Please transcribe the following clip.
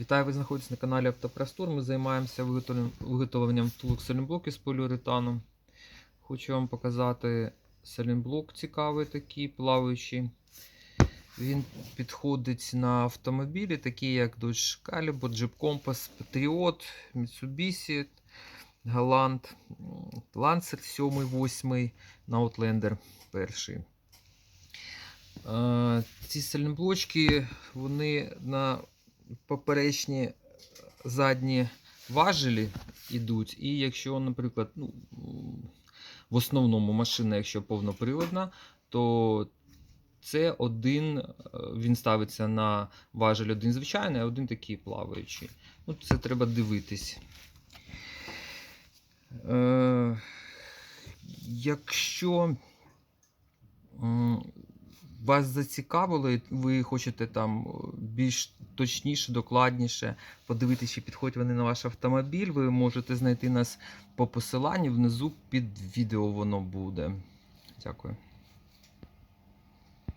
Вітаю, ви знаходитесь на каналі Автопростор. Ми займаємося виготовленням, втулок салінблоків з поліуретану. Хочу вам показати салінблок цікавий такий, плаваючий. Він підходить на автомобілі, такі як Dodge Caliber, Jeep Compass, Patriot, Mitsubishi, Galant, Lancer 7, 8, Outlander 1. Е, Ці сальноблочки, вони на поперечні задні важелі йдуть. І якщо, наприклад, ну, в основному машина, якщо повноприводна, то це один, е, він ставиться на важель один звичайний, а один такий плаваючий. Ну, це треба дивитись. Е, якщо вас зацікавило, і ви хочете там е, більш точніше, докладніше подивитися, чи підходять вони на ваш автомобіль, ви можете знайти нас по посиланню внизу під відео воно буде. Дякую.